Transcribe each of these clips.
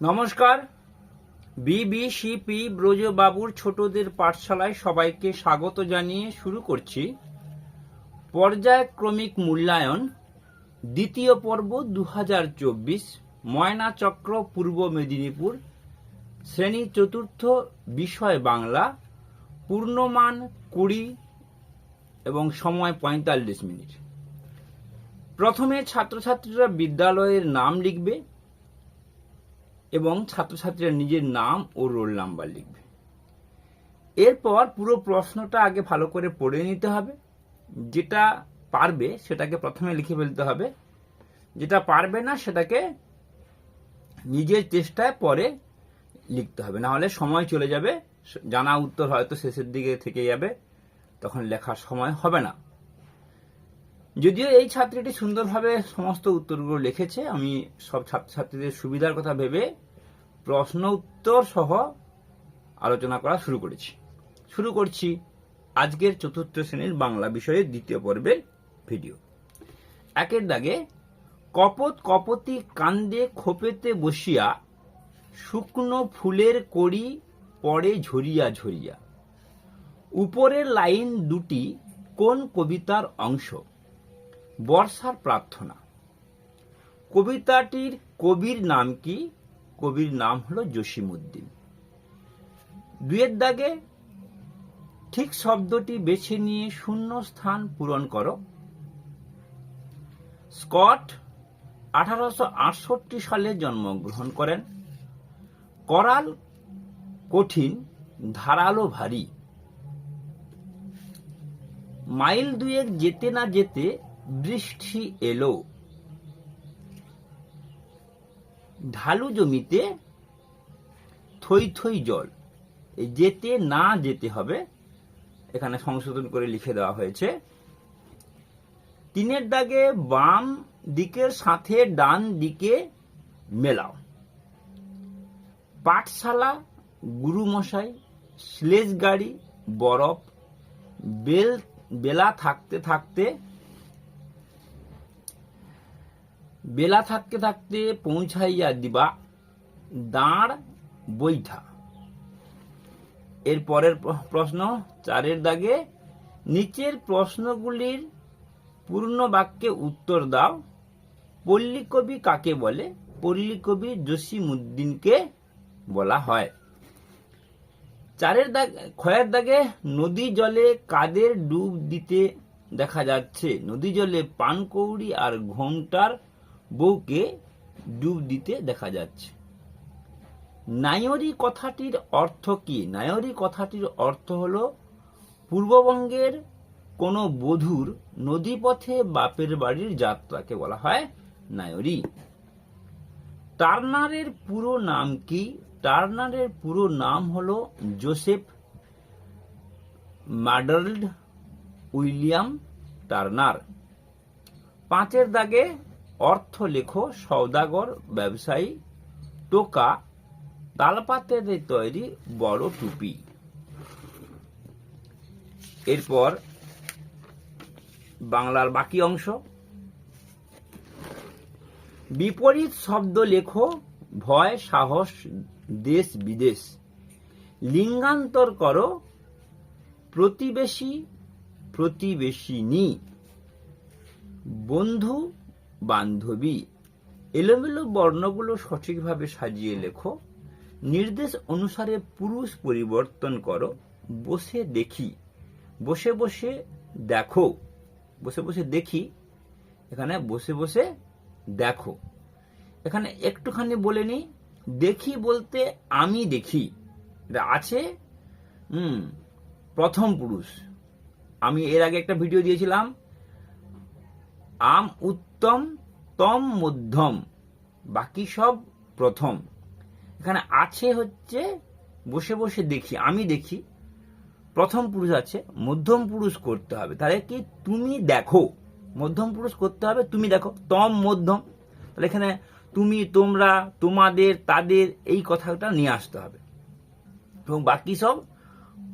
নমস্কার। বিবিসিপি ব্রজবাবুর ছোটদের পাঠশালায় সবাইকে স্বাগত জানিয়ে শুরু করছি। পর্যায়ক্রমিক মূল্যায়ন, দ্বিতীয় পর্ব দু হাজার চব্বিশ, ময়না চক্র, পূর্ব মেদিনীপুর, শ্রেণি চতুর্থ, বিষয় বাংলা, পূর্ণমান কুড়ি এবং সময় পঁয়তাল্লিশ মিনিট। প্রথমে ছাত্রছাত্রীরা বিদ্যালয়ের নাম লিখবে এবং ছাত্রছাত্রীরা নিজের নাম ও রোল নাম্বার লিখবে। এরপর পুরো প্রশ্নটা আগে ভালো করে পড়ে নিতে হবে। যেটা পারবে সেটাকে প্রথমে লিখে ফেলতে হবে। যেটা পারবে না সেটাকে নিজের চেষ্টায় পরে লিখতে হবে। না হলে সময় চলে যাবে, জানা উত্তর হয়তো শেষের দিকে থেকে যাবে, তখন লেখার সময় হবে না। যদিও এই ছাত্রীটি সুন্দরভাবে সমস্ত উত্তরগুলো লিখেছে, আমি সব ছাত্রছাত্রীদের সুবিধার কথা ভেবে প্রশ্ন উত্তর সহ আলোচনা করা শুরু করেছি। শুরু করছি আজকের চতুর্থ শ্রেণির বাংলা বিষয়ের দ্বিতীয় পর্বের ভিডিও। একের দাগে, কপত কপতি কান্দে খোপেতে বসিয়া, শুকনো ফুলের কড়ি পড়ে ঝরিয়া ঝরিয়া। উপরের লাইন দুটি কোন কবিতার অংশ? বর্ষার প্রার্থনা। কবিতাটির কবির নাম কি? কবির নাম হলো জসিমুদ্দিন দুয়ের দাগে ঠিক শব্দটি বেছে নিয়ে শূন্য স্থান পূরণ করো। স্কট আঠারোশো আটষট্টি সালে জন্মগ্রহণ করেন। করাল কঠিন, ধারালো, ভারী। মাইল দুয়েক যেতে না যেতে বৃষ্টি এলো। ঢালু জমিতে থই থই জল যেতে না যেতে হবে, এখানে সংশোধন করে লিখে দেওয়া হয়েছে। তিনের দাগে বাম দিকের সাথে ডান দিকে মেলাও। পাঠশালা, গুরুমশাই, স্লেজ গাড়ি, বরফ, বেল, বেলা থাকতে থাকতে বেলা থাকতে থাকতে পৌঁছাইয়া দিবা দাঁড় বৈঠা। এর পরের প্রশ্ন, চারের দাগে নিচের প্রশ্নগুলির পূর্ণ বাক্যে উত্তর দাও। পল্লী কবি কাকে বলে? পল্লী কবি জসিমুদ্দিনকে বলা হয়। চারের দাগ, ক্ষয়ের দাগে নদী জলে কাদের ডুব দিতে দেখা যাচ্ছে? নদী জলে পানকৌড়ি আর ঘোমটার বউকে ডুব দিতে দেখা যাচ্ছে। নায়রি কথাটির অর্থ কি? নায়রি কথাটির অর্থ হল, পূর্ববঙ্গের কোনো বধূর নদীপথে বাপের বাড়ির যাত্রাকে বলা হয় নায়রি টার্নারের পুরো নাম কি? টার্নারের পুরো নাম হল জোসেফ ম্যাডার্ল্ড উইলিয়াম টার্নার। পাঁচের দাগে অর্থ লেখো সৌদাগর ব্যবসায়ী, টোকা তালপাতের তৈরি বড় টুপি। এরপর বাংলার বাকি অংশ। বিপরীত শব্দ লেখো, ভয়, সাহস, দেশ, বিদেশ। লিঙ্গান্তর করো, প্রতিবেশী, প্রতিবেশিনী। বন্ধু বান্ধবী, এলোমেলো বর্ণগুলো সঠিকভাবে সাজিয়ে লেখো, নির্দেশ অনুসারে পুরুষ পরিবর্তন করো, বসে দেখি, বসে বসে দেখো, বসে বসে দেখি, এখানে বসে বসে দেখো, এখানে একটুখানি বলে নি দেখি বলতে আমি দেখি, এটা আছে, হুম, প্রথম পুরুষ, আমি এর আগে একটা ভিডিও দিয়েছিলাম, আম উত্তম, তম মধ্যম বাকি সব প্রথম। এখানে আছে হচ্ছে, বসে বসে দেখি, আমি দেখি। প্রথম পুরুষ আছে, মধ্যম পুরুষ করতে হবে। তাহলে কি? তুমি দেখো। মধ্যম পুরুষ করতে হবে, তুমি দেখো। তম, মধ্যম। তাহলে এখানে তুমি, তোমরা, তোমাদের, তাদের, এই কথাটা নিয়ে আসতে হবে। এবং বাকি সব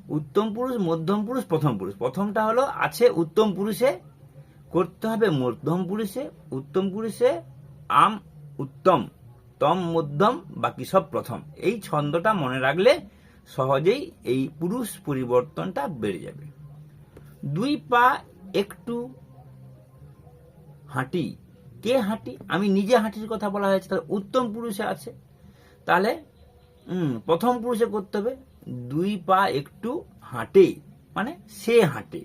উত্তম পুরুষ, মধ্যম পুরুষ, প্রথম পুরুষ। প্রথমটা হলো, আছে উত্তম পুরুষে করতে হবে মধ্যম পুরুষে, উত্তম পুরুষে, আম, উত্তম, তম, মধ্যম, বাকি সব প্রথম। এই ছন্দটা মনে রাখলে সহজেই এই পুরুষ পরিবর্তনটা বেড়ে যাবে। দুই পা একটু হাঁটি। কে হাঁটি? আমি নিজে হাঁটির কথা বলা হয়েছে, তাহলে উত্তম পুরুষে আছে। তাহলে প্রথম পুরুষে করতে হবে, দুই পা একটু হাঁটে। মানে সে হাঁটে।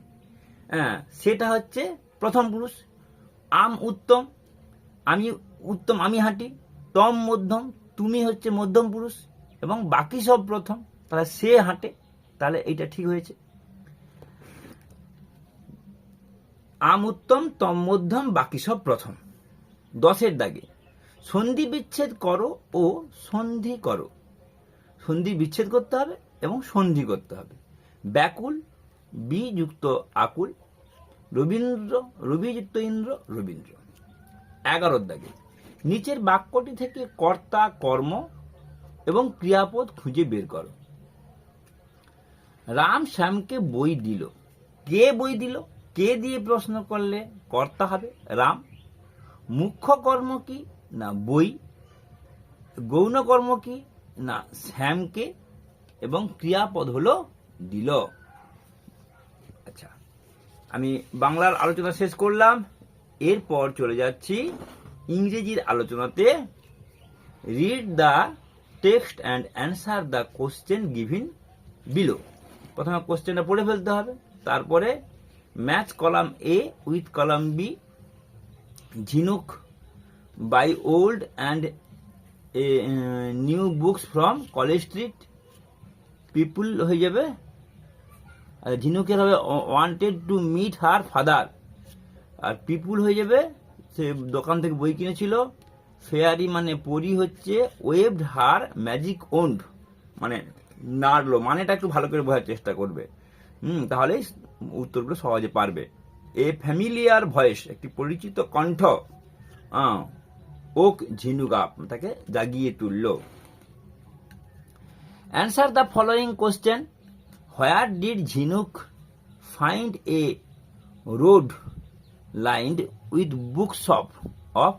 হ্যাঁ সেটা হচ্ছে প্রথম পুরুষ, আম উত্তম, আমি উত্তম, আমি হাঁটি তম মধ্যম, তুমি হচ্ছে মধ্যম পুরুষ এবং বাকি সব প্রথম, তাহলে সে হাঁটে, তাহলে এইটা ঠিক হয়েছে। আম উত্তম তম মধ্যম, বাকি সব প্রথম। দশের দাগে, সন্ধি বিচ্ছেদ করো ও সন্ধি করো। সন্ধি বিচ্ছেদ করতে হবে এবং সন্ধি করতে হবে। ব্যাকুল বি যুক্ত আকুল রবীন্দ্র রবিযুক্ত ইন্দ্র, রবীন্দ্র। এগারোর দাগে, নিচের বাক্যটি থেকে কর্তা, কর্ম এবং ক্রিয়াপদ খুঁজে বের করো। রাম শ্যামকে বই দিল। কে বই দিল? কে দিয়ে প্রশ্ন করলে কর্তা হবে? রাম। মুখ্য কর্ম কি? না, বই। গৌণ কর্ম কি? না, শ্যামকে এবং ক্রিয়াপদ হলো দিল। আমি বাংলার আলোচনা শেষ করলাম। এরপর চলে যাচ্ছি ইংরেজির আলোচনাতে। Read the text and answer the question given below প্রথমে কোশ্চেনটা পড়ে ফেলতে হবে, তারপরে match column A with column B Jhinuk buy old and new books from College Street people হয়ে যাবে। ঝিনুকের হবে wanted to meet her father আর পিপুল হয়ে যাবে, সে দোকান থেকে বই কিনেছিল। ফেয়ারি মানে পরি হচ্ছে ওয়েভড হার ম্যাজিক ওন্ড মানে নাড়লো, মানেটা একটু ভালো করে বোঝার চেষ্টা করবে। হুম তাহলেই উত্তরগুলো সহজে পারবে। এ ফ্যামিলিয়ার ভয়েস একটি পরিচিত কণ্ঠ। ওক ঝিনুকা তাকে জাগিয়ে তুললো। Answer the following question where did Jhinuk find a road lined with book shop of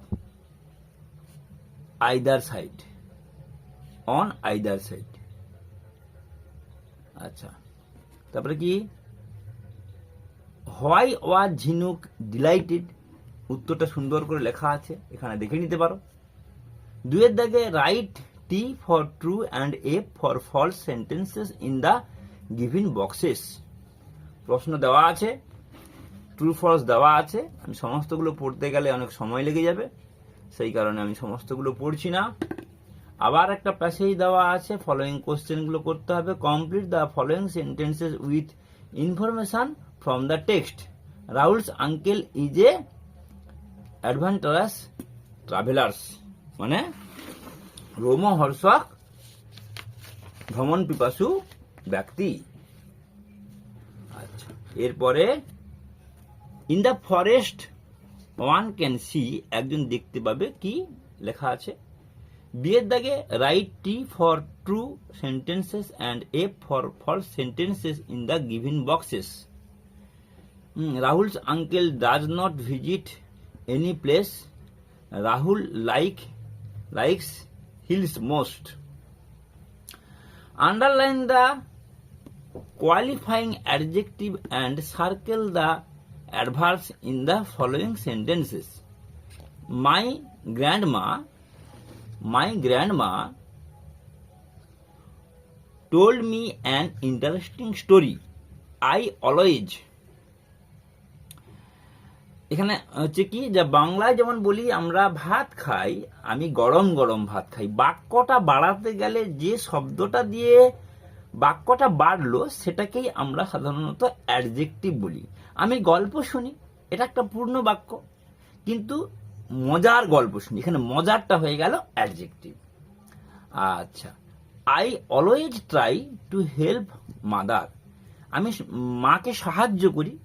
either side on either side আচ্ছা। তারপরে কি? হোয়াই ওয়ার ঝিনুক ডিলাইটেড উত্তরটা সুন্দর করে লেখা আছে, এখানে দেখে নিতে পারো। দুয়ের দাগে write T for true and F for false sentences in the given boxes. প্রশ্ন দেওয়া আছে, ট্রু ফলস দেওয়া আছে, আমি সমস্তগুলো পড়তে গেলে অনেক সময় লেগে যাবে, সেই কারণে আমি সমস্তগুলো পড়ছি না। আবার একটা প্যাসেজ দেওয়া আছে ফলোয়িং কোশ্চেনগুলো করতে হবে complete the following sentences with information from the text Rahul's uncle is a adventurous travellers মানে রোমহর্ষক ভ্রমণ পিপাসু ব্যক্তি। আচ্ছা এরপরে in the forest one can see একজন দেখতে পাবে, কি লেখা আছে? বিয়ের দাগে write T for true sentences and A for false sentences in the given boxes Rahul's uncle does not visit any place Rahul like likes hills most underline the qualifying adjective and circle the adverbs in the following sentences. My grandma, my grandma told me an interesting story. I always এখানে হচ্ছে কি যে বাংলায় যেমন বলি আমরা ভাত খাই আমি গরম গরম ভাত খাই বাক্যটা বাড়াতে গেলে যে শব্দটা দিয়ে বাক্যটা বাড়লো, সেটাকেই আমরা সাধারণত অ্যাডজেক্টিভ বলি। আমি গল্প শুনি, এটা একটা পূর্ণ বাক্য, কিন্তু মজার গল্প শুনি। এখানে মজারটা হয়ে গেল অ্যাডজেক্টিভ। আচ্ছা I always try to help mother আমি মাকে সাহায্য করি।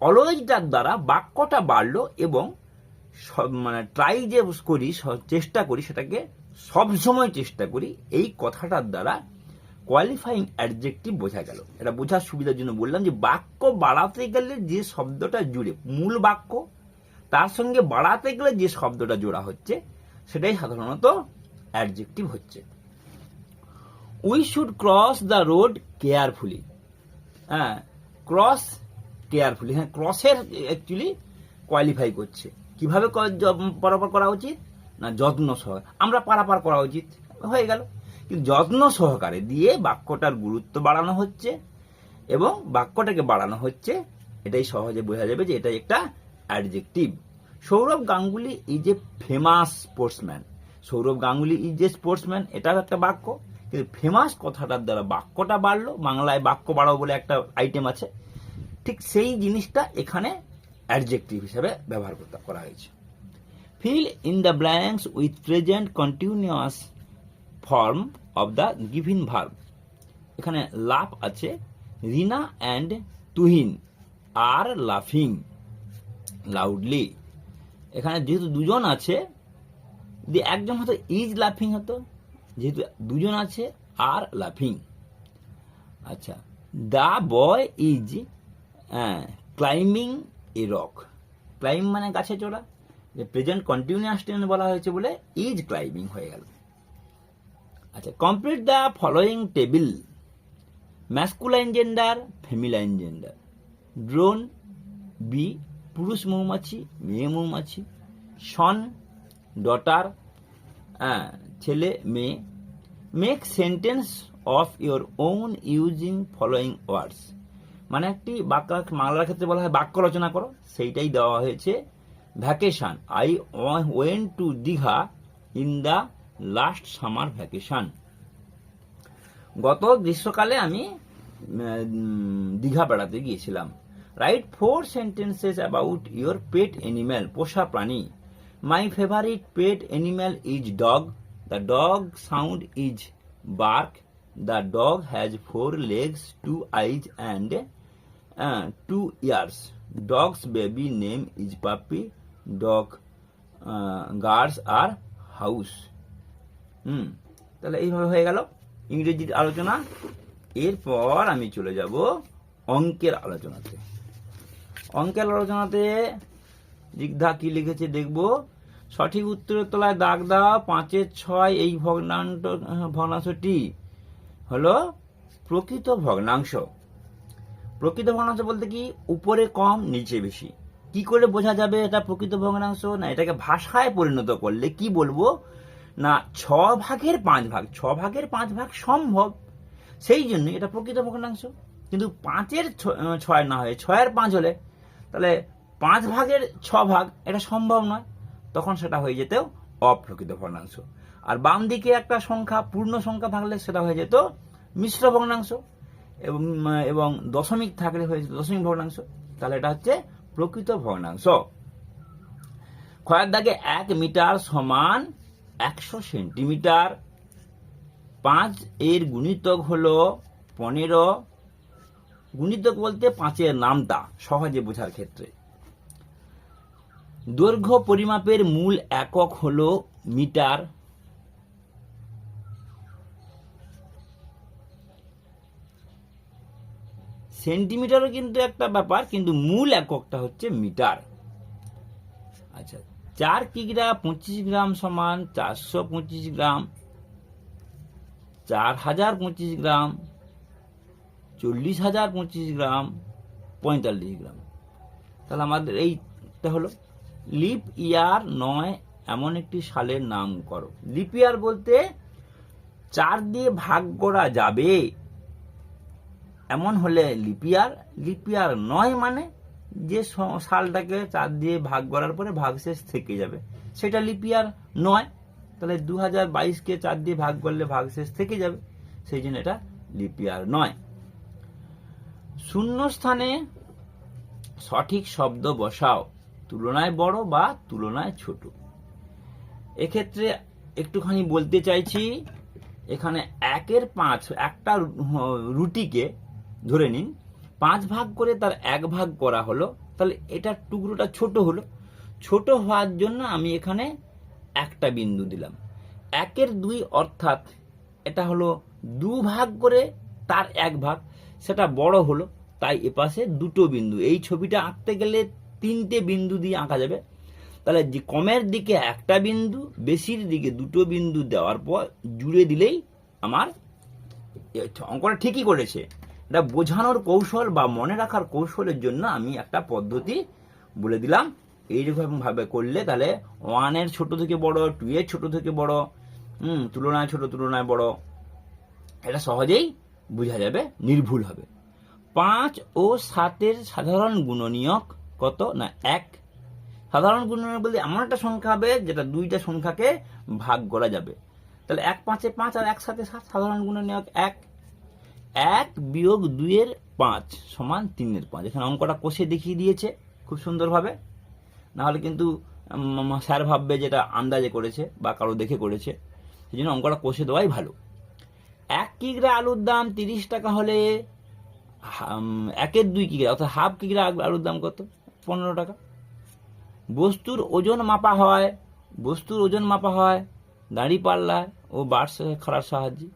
অলওয়েজটার দ্বারা বাক্যটা বাড়লো এবং মানে ট্রাই যে করি চেষ্টা করি, সেটাকে সবসময় চেষ্টা করি, এই কথাটার দ্বারা কোয়ালিফাইং অ্যাডজেক্টিভ বোঝা গেল। এটা বোঝার সুবিধার জন্য বললাম যে বাক্য বাড়াতে গেলে যে শব্দটা জুড়ে, মূল বাক্য, তার সঙ্গে বাড়াতে গেলে যে শব্দটা জোড়া হচ্ছে, সেটাই সাধারণত অ্যাডজেক্টিভ হচ্ছে। We should cross the road carefully হ্যাঁ ক্রস কেয়ারফুলি হ্যাঁ ক্রসের অ্যাকচুয়ালি কোয়ালিফাই করছে। কীভাবে পারাপার করা উচিত? না, যত্ন সহ আমরা পারাপার করা উচিত। হয়ে গেল। কিন্তু যত্ন সহকারে দিয়ে বাক্যটার গুরুত্ব বাড়ানো হচ্ছে এবং বাক্যটাকে বাড়ানো হচ্ছে, এটাই সহজে বোঝা যাবে যে এটা একটা adjective Sourav Ganguly is a famous sportsman Sourav Ganguly is a sportsman এটাও একটা বাক্য, কিন্তু ফেমাস কথাটার দ্বারা বাক্যটা বাড়লো, বাংলায় বাক্য বাড়াও বলে একটা আইটেম আছে, ঠিক সেই জিনিসটা এখানে অ্যাডজেক্টিভ হিসাবে ব্যবহার করা হয়েছে। Fill in the blanks with present continuous form of the given verb এখানে লাভ আছে রিনা অ্যান্ড তুহিন আর লাফিং লাউডলি এখানে যেহেতু দুজন আছে, যদি একজন হতো ইজ লাফিং হতো, যেহেতু দুজন আছে আর লাফিং আচ্ছা the boy is climbing a rock climb মানে গাছে চড়া। যে প্রেজেন্ট কন্টিনিউয়াস বলা হয়েছে বলে ইজ ক্লাইম্বিং হয়ে গেল। আচ্ছা complete the following table masculine gender feminine gender drone bee পুরুষ মৌমাছি, মেয়ে মৌমাছি. সন ডটার ছেলে, মেয়ে। Make sentence of your own using following words মানে একটি বাক্য বাংলার ক্ষেত্রে বলা হয় বাক্য রচনা করো। সেইটাই দেওয়া হয়েছে। Vacation I went to Digha in the last summer vacation গত গ্রীষ্মকালে আমি দীঘা বেড়াতে গিয়েছিলাম। Write four sentences about your pet animal পোষা প্রাণী। My favourite pet animal is dog the dog sound is bark the dog has four legs two eyes and two ears dog's baby name is puppy dog guards are house hmm. তাহলে এইভাবে হয়ে গেল ইংরেজির আলোচনা। এরপর আমি চলে যাব অঙ্কের আলোচনাতে। অঙ্কের আলোচনাতে দিগধা কি লিখেছে দেখব? সঠিক উত্তরের তলায় দাগ দাও পাঁচের ছয় এই ভগ্নাংশ ভগ্নাংশটি হলো প্রকৃত ভগ্নাংশ। প্রকৃত ভগ্নাংশ বলতে কি? উপরে কম, নিচে বেশি। কি করে বোঝা যাবে এটা প্রকৃত ভগ্নাংশ? না, এটাকে ভাষায় পরিণত করলে কি বলব? না ছ ভাগের পাঁচ ভাগ, ছ ভাগের পাঁচ ভাগ সম্ভব। সেই জন্য এটা প্রকৃত ভগ্নাংশ। কিন্তু পাঁচের ছয় না হয়ে, ছয়ের পাঁচ হলে তাহলে পাঁচ ভাগের ছ ভাগ এটা সম্ভব নয়। তখন সেটা হয়ে যেতেও অপ্রকৃত ভগ্নাংশ। আর বাম দিকে একটা সংখ্যা, পূর্ণ সংখ্যা থাকলে সেটা হয়ে যেত মিশ্র ভগ্নাংশ। এবং এবং দশমিক থাকলে হয়ে যেত দশমিক ভগ্নাংশ। তাহলে এটা হচ্ছে প্রকৃত ভগ্নাংশ। ক্ষয়ের দাগে এক মিটার সমান একশো সেন্টিমিটার। পাঁচ এর গুণিতক হলো পনেরো। গুণিতক বলতে পাঁচের নামটা, সহজে বোঝার ক্ষেত্রে। দৈর্ঘ্য পরিমাপের মূল একক হলো মিটার। সেন্টিমিটারও কিন্তু একটা ব্যাপার, কিন্তু মূল এককটা হচ্ছে মিটার। আচ্ছা চার কিগ্রা পঁচিশ গ্রাম সমান চারশো পঁচিশ গ্রাম, চার হাজার পঁচিশ গ্রাম, চল্লিশ হাজার পঁচিশ গ্রাম, পঁয়তাল্লিশ গ্রাম। তাহলে আমাদের এইটা হলো, লিপ ইয়ার নয় এমন একটি সালের নাম করো। লিপ ইয়ার বলতে চার দিয়ে ভাগ করা যাবে, এমন হলে লিপিয়ার লিপিয়ার নয় মানে যে সালটাকে চার দিয়ে ভাগ করার পরে ভাগশেষ থেকে যাবে। সেটা লিপিয়ার নয়। তাহলে দু হাজার বাইশকে চার দিয়ে ভাগ করলে ভাগশেষ থেকে যাবে। সেই জন্য এটা লিপিয়ার নয়। শূন্য স্থানে সঠিক শব্দ বসাও। তুলনায় বড় বা তুলনায় ছোট। এক্ষেত্রে একটুখানি বলতে চাইছি, এখানে একের পাঁচ, একটা রুটিকে ধরে নিন পাঁচ ভাগ করে তার এক ভাগ করা হলো, তাহলে এটার টুকরোটা ছোট হলো। ছোট হওয়ার জন্য আমি এখানে একটা বিন্দু দিলাম। একের দুই অর্থাৎ এটা হলো দু ভাগ করে তার এক ভাগ, সেটা বড় হলো, তাই এপাশে দুটো বিন্দু। এই ছবিটা আঁকতে গেলে তিনটে বিন্দু দিয়ে আঁকা যাবে। তাহলে যে কমের দিকে একটা বিন্দু, বেশির দিকে দুটো বিন্দু দেওয়ার পর জুড়ে দিলেই আমার অঙ্কটা ঠিকই করেছে। এটা বোঝানোর কৌশল বা মনে রাখার কৌশলের জন্য আমি একটা পদ্ধতি বলে দিলাম। এইরকম ভাবে করলে তাহলে ওয়ানের ছোট থেকে বড় টু এর ছোট থেকে বড়, হুম, তুলনায় ছোট, তুলনায় বড়, এটা সহজেই বোঝা যাবে, নির্ভুল হবে। পাঁচ ও সাতের সাধারণ গুণনীয়ক কত? না, এক। সাধারণ গুণনীয়ক বলতে এমন একটা সংখ্যা হবে যেটা দুইটা সংখ্যাকে ভাগ করা যাবে। তাহলে এক পাঁচে পাঁচ আর এক সাথে সাত, সাধারণ গুণনীয়ক এক। এক বিয়োগ দুইয়ের পাঁচ সমান তিনের পাঁচ। এখানে অঙ্কটা কষে দেখিয়ে দিয়েছে খুব সুন্দরভাবে। নাহলে কিন্তু স্যার ভাববে যেটা আন্দাজে করেছে বা কারও দেখে করেছে। সেই জন্য অঙ্কটা কষে দেওয়াই ভালো। এক কিগ্রা আলুর দাম তিরিশ টাকা হলে একের দুই কিগ্রা, অর্থাৎ হাফ কিগ্রা আলুর দাম কত? পনেরো টাকা। বস্তুর ওজন মাপা হয়, বস্তুর ওজন মাপা হয় দাঁড়ি পাল্লা ও বাট খাড়ার সাহায্যে।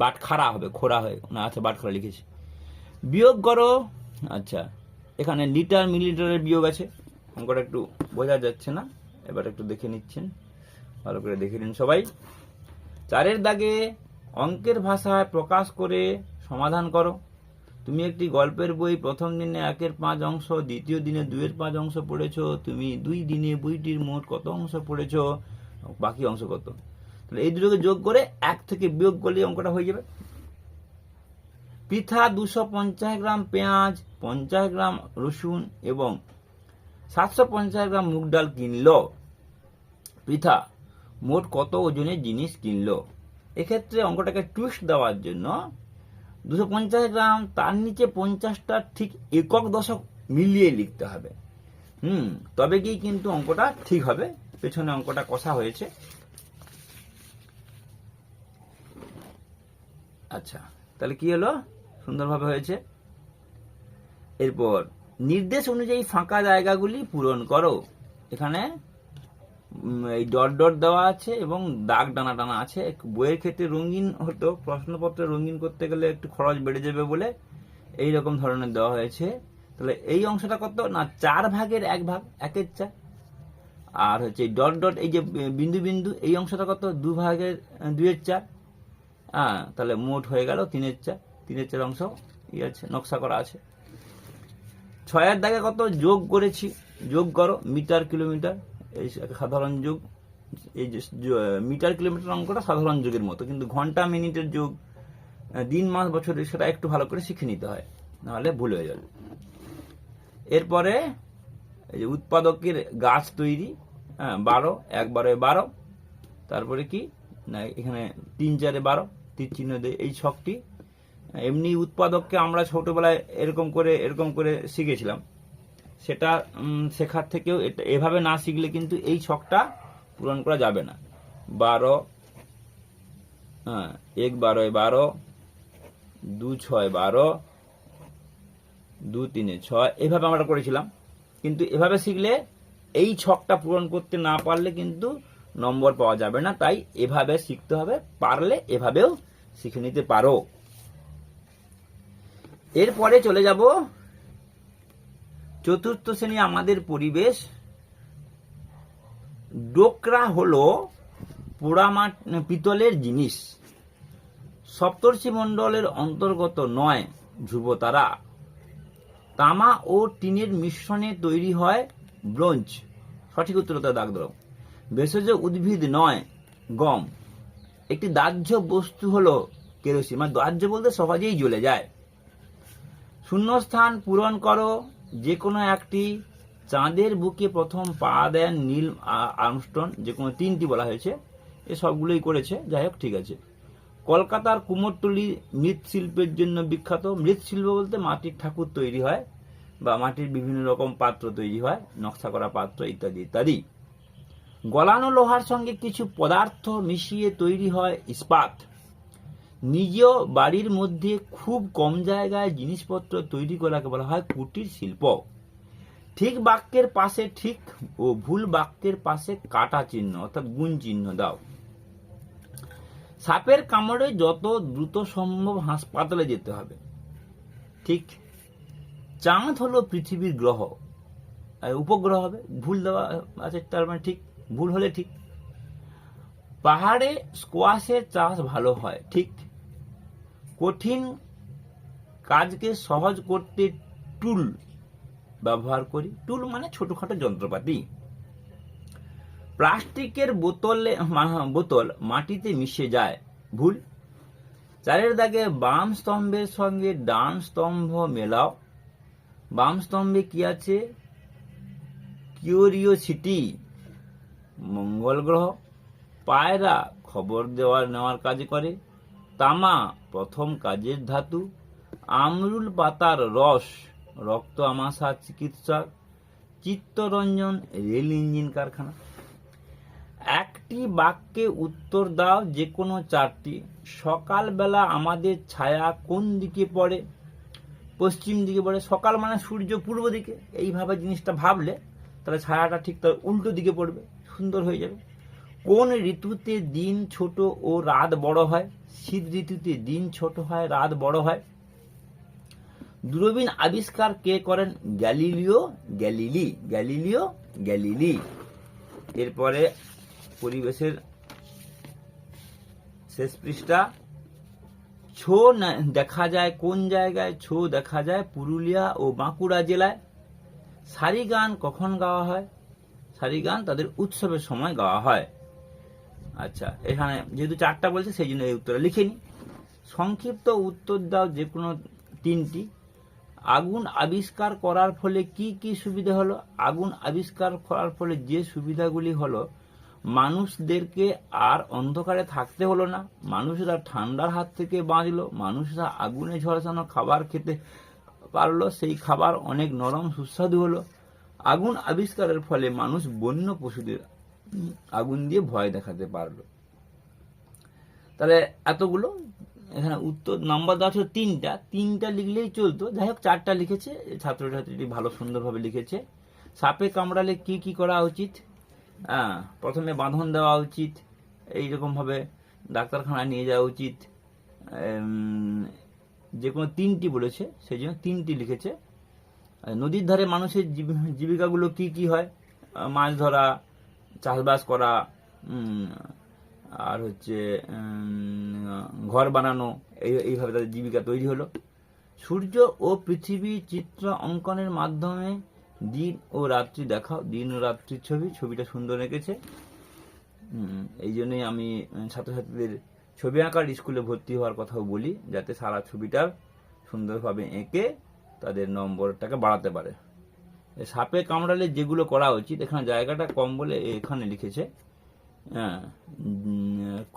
বাট খাড়া হবে, খোড়া হয়ে, না আচ্ছা বাট খাড়া লিখেছি। বিয়োগ করো আচ্ছা এখানে লিটার, মিলিলিটারের বিয়োগ আছে। অঙ্কটা একটু বোঝা যাচ্ছে না, এবার একটু দেখে নিচ্ছেন। ভালো করে দেখে নিন সবাই। চারের দাগে অঙ্কের ভাষায় প্রকাশ করে সমাধান করো। তুমি একটি গল্পের বই প্রথম দিনে একের পাঁচ অংশ, দ্বিতীয় দিনে দুইয়ের পাঁচ অংশ পড়েছো। তুমি দুই দিনে বইটির মোট কত অংশ পড়েছ? বাকি অংশ কত? তাহলে এই দুটোকে যোগ করে এক থেকে বিয়োগ করলে অঙ্কটা হয়ে যাবে। পিঠা দুশো পঞ্চাশ গ্রাম পেঁয়াজ, পঞ্চাশ গ্রাম রসুন এবং সাতশো পঞ্চাশ গ্রাম মুগ ডাল কিনলো। পৃথা মোট কত ওজনের জিনিস কিনলো? এক্ষেত্রে অঙ্কটাকে টুইস্ট দেওয়ার জন্য দুশো পঞ্চাশ গ্রাম, তার নিচে পঞ্চাশটা ঠিক একক দশক মিলিয়ে লিখতে হবে। হুম, তবে গিয়ে কিন্তু অঙ্কটা ঠিক হবে? পেছনে অঙ্কটা কষা হয়েছে। আচ্ছা তাহলে কি হলো? সুন্দরভাবে হয়েছে। এরপর নির্দেশ অনুযায়ী ফাঁকা জায়গাগুলি পূরণ করো। এখানে এই ডট ডট দেওয়া আছে এবং দাগ টানা টানা আছে। বইয়ের ক্ষেত্রে রঙিন হতো প্রশ্নপত্রে রঙিন করতে গেলে একটু খরচ বেড়ে যাবে বলে এই রকম ধরনের দেওয়া হয়েছে। তাহলে এই অংশটা কত? না চার ভাগের এক ভাগ একের চার। আর হচ্ছে ডট ডট এই যে বিন্দু বিন্দু এই অংশটা কত? দু ভাগের আহ, দুইয়ের চার। হ্যাঁ তাহলে মোট হয়ে গেল তিনের চার তিনের চার অংশ ই আছে, নকশা করা আছে। ছয়ের দাগে কত? যোগ করেছি, যোগ করো, মিটার, কিলোমিটার, এই সাধারণ যোগ, এই যে মিটার, কিলোমিটার অঙ্কটা সাধারণ যুগের মতো, কিন্তু ঘণ্টা, মিনিটের যোগ দিন, মাস বছরের সেটা একটু ভালো করে শিখে নিতে হয়, নাহলে ভুল হয়ে যাবে। এরপরে এই যে উৎপাদকের গাছ তৈরি হ্যাঁ বারো এক বারো বারো, তারপরে কি? না, এখানে তিন চারে বারো তীর চিহ্ন দিয়ে এই ছকটি। এমনি উৎপাদককে আমরা ছোটবেলায় এরকম করে এরকম করে শিখেছিলাম। সেটা শেখার থেকেও এটা, এভাবে না শিখলে কিন্তু এই ছকটা পূরণ করা যাবে না। বারো হ্যাঁ এক বারোয় বারো, দু ছয় বারো, দু তিনে ছয়, এভাবে আমরা করেছিলাম। কিন্তু এভাবে শিখলে এই ছকটা পূরণ করতে না পারলে কিন্তু নম্বর পাওয়া যাবে না, তাই এভাবে শিখতে হবে, পারলে এভাবেও শিখে নিতে পারো। এরপরে চলে যাব চতুর্থ শ্রেণি আমাদের পরিবেশ। ডোকরা হলো পোড়ামাট পিতলের জিনিস। সপ্তর্ষি মণ্ডলের অন্তর্গত নয় ধ্রুবতারা। তামা ও টিনের মিশ্রণে তৈরি হয় ব্রোঞ্জ। সঠিক উত্তরতা দাগ ভেষজ উদ্ভিদ নয়, গম। একটি দাহ্য বস্তু হলো কেরোসিন। মানে দাহ্য বলতে সহজেই জ্বলে যায়। শূন্যস্থান পূরণ করো যে কোনো একটি। চাঁদের বুকে প্রথম পা দেন নীল আর্মস্টন যে কোনো তিনটি বলা হয়েছে। এ সবগুলোই করেছে, যাই হোক, ঠিক আছে। কলকাতার কুমোরটুলি মৃৎশিল্পের জন্য বিখ্যাত। মৃৎশিল্প বলতে মাটির ঠাকুর তৈরি হয়, বা মাটির বিভিন্ন রকম পাত্র তৈরি হয়, নকশা করা পাত্র, ইত্যাদি ইত্যাদি। গলানো লোহার সঙ্গে কিছু পদার্থ মিশিয়ে তৈরি হয় ইস্পাত। নিজ বাড়ির মধ্যে খুব কম জায়গায় জিনিসপত্র তৈরি করাকে বলা হয় কুটির শিল্প। ঠিক বাক্যের পাশে ঠিক ও ভুল বাক্যের পাশে কাটা চিহ্ন অর্থাৎ গুণ চিহ্ন দাও। সাপের কামড়ে যত দ্রুত সম্ভব হাসপাতালে যেতে হবে। ঠিক চাঁদ হলো পৃথিবীর গ্রহ। উপগ্রহ হবে, ভুল দেওয়া আছে, তার মানে ঠিক ভুল হলে ঠিক। পাহাড়ে স্কোয়াশের চাষ ভালো হয়, ঠিক। কঠিন কাজকে সহজ করতে টুল ব্যবহার করি। টুল মানে ছোটখাটো যন্ত্রপাতি। প্লাস্টিকের বোতলে বোতল মাটিতে মিশে যায়, ভুল। চারের দাগে বাম স্তম্ভের সঙ্গে ডান স্তম্ভ মেলাও। বাম স্তম্ভে কি আছে? কিউরিওসিটি। মঙ্গল গ্রহ পায়রা খবর দেওয়ার নেওয়ার কাজ করে। তামা প্রথম কাজের ধাতু। আমরুল পাতার রস, রক্ত আমাশা চিকিৎসা চিত্তরঞ্জন রেল ইঞ্জিন কারখানা। একটি বাক্যে উত্তর দাও যে কোনো চারটি। সকালবেলা আমাদের ছায়া কোন দিকে পড়ে? পশ্চিম দিকে পড়ে। সকাল মানে সূর্য পূর্ব দিকে। এইভাবে জিনিসটা ভাবলে তাহলে ছায়াটা ঠিক তার উল্টো দিকে পড়বে। সুন্দর হয়ে যাবে। কোন ঋতুতে দিন ছোট ও রাত বড় হয়? শীত ঋতুতে দিন ছোট হয়, রাত বড় হয়। দূরবীন আবিষ্কার কে করেন? Galileo, Galilei Galileo, Galilei. এরপরে পরিবেশের শেষ পৃষ্ঠা। ছো দেখা যায় কোন জায়গায়? ছো দেখা যায় পুরুলিয়া ও বাঁকুড়া জেলায়। সারি গান কখন গাওয়া হয়? সারি গান তাদের উৎসবের সময় গাওয়া হয়। আচ্ছা এখানে যেহেতু চারটা বলছে, সেই জন্য এই উত্তরটা লিখে নি সংক্ষিপ্ত উত্তর দাও যে কোনো তিনটি। আগুন আবিষ্কার করার ফলে কি কি সুবিধা হলো? আগুন আবিষ্কার করার ফলে যে সুবিধাগুলি হলো, মানুষদেরকে আর অন্ধকারে থাকতে হলো না। মানুষরা ঠান্ডার হাত থেকে বাঁচলো। মানুষরা আগুনে ঝলসানো খাবার খেতে পারল। সেই খাবার অনেক নরম, সুস্বাদু হলো। আগুন আবিষ্কারের ফলে মানুষ বন্য পশুদের আগুন দিয়ে ভয় দেখাতে পারল। তাহলে এতগুলো, এখানে উত্তর নাম্বার দেওয়া ছিল তিনটা। তিনটা লিখলেই চলতো। যাই হোক, চারটা লিখেছে। ছাত্রছাত্রীটি ভালো সুন্দরভাবে লিখেছে। সাপে কামড়ালে কি কি করা উচিত? হ্যাঁ প্রথমে বাঁধন দেওয়া উচিত। এইরকমভাবে ডাক্তারখানায় নিয়ে যাওয়া উচিত। যে কোনো তিনটি বলেছে, সেই জন্য তিনটি লিখেছে। নদীর ধারে মানুষের জীব- জীবিকাগুলো কি কি হয়? মাছ ধরা, চাষবাস করা আর হচ্ছে ঘর বানানো, এই, এইভাবে তাদের জীবিকা তৈরি হলো। সূর্য ও পৃথিবী চিত্র অঙ্কনের মাধ্যমে দিন ও রাত্রি দেখাও। দিন ও রাত্রির ছবি, ছবিটা সুন্দর এঁকেছে। এই জন্যই আমি ছাত্রছাত্রীদের ছবি আঁকার স্কুলে ভর্তি হওয়ার কথাও বলি, যাতে সারা ছবিটা সুন্দরভাবে এঁকে তাদের নম্বরটাকে বাড়াতে পারে। সাপে কামড়ালে যেগুলো করা উচিত, এখানে জায়গাটা কম বলে এখানে লিখেছে।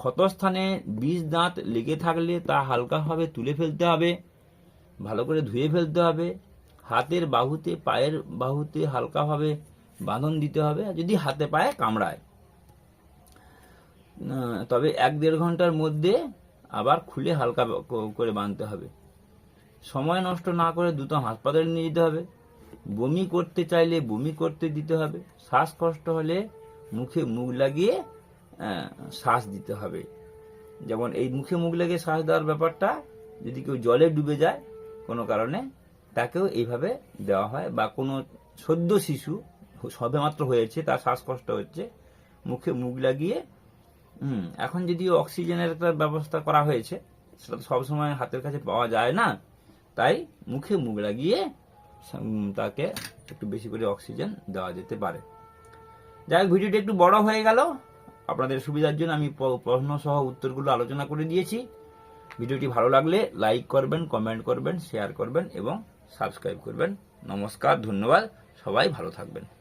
ক্ষতস্থানে বিষ দাঁত লেগে থাকলে তা হালকাভাবে তুলে ফেলতে হবে, ভালো করে ধুয়ে ফেলতে হবে। হাতের বাহুতে, পায়ের বাহুতে হালকাভাবে বাঁধন দিতে হবে যদি হাতে পায়ে কামড়ায়। তবে এক দেড় ঘণ্টার মধ্যে আবার খুলে হালকা করে বাঁধতে হবে। সময় নষ্ট না করে দ্রুত হাসপাতালে নিয়ে যেতে হবে। বমি করতে চাইলে বমি করতে দিতে হবে। শ্বাসকষ্ট হলে মুখে মুখ লাগিয়ে শ্বাস দিতে হবে। যেমন এই মুখে মুখ লাগিয়ে শ্বাস দেওয়ার ব্যাপারটা যদি কেউ জলে ডুবে যায়, কোনো কারণে তাকেও এইভাবে দেওয়া হয় বা কোনো সদ্য শিশু সবেমাত্র হয়েছে, তার শ্বাসকষ্ট হচ্ছে, মুখে মুখ লাগিয়ে এখন যদিও অক্সিজেনের একটা ব্যবস্থা করা হয়েছে, সেটা তো সবসময় হাতের কাছে পাওয়া যায় না তাই মুখে মুখ লাগিয়ে তাকে একটু বেশি করে অক্সিজেন দেওয়া যেতে পারে। যাই হোক, ভিডিওটি একটু বড় হয়ে গেল। আপনাদের সুবিধার জন্য আমি প্রশ্ন সহ উত্তরগুলো আলোচনা করে দিয়েছি। ভিডিওটি ভালো লাগলে লাইক করবেন, কমেন্ট করবেন, শেয়ার করবেন এবং সাবস্ক্রাইব করবেন। নমস্কার, ধন্যবাদ। সবাই ভালো থাকবেন।